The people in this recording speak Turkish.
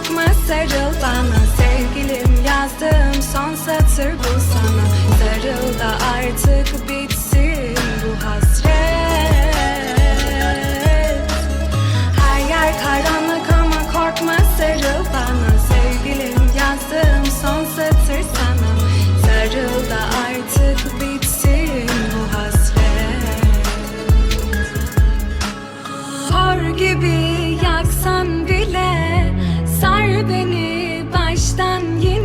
Bakma sarıl bana sevgilim yazdığım son satır bu sana. Sarıl da artık bitsin bu hasret. Her yer karanlık ama korkma sarıl bana sevgilim yazdığım son satır sana. Sarıl da artık bitsin bu hasret. Sor gibi yaksan bile Sar beni baştan yine.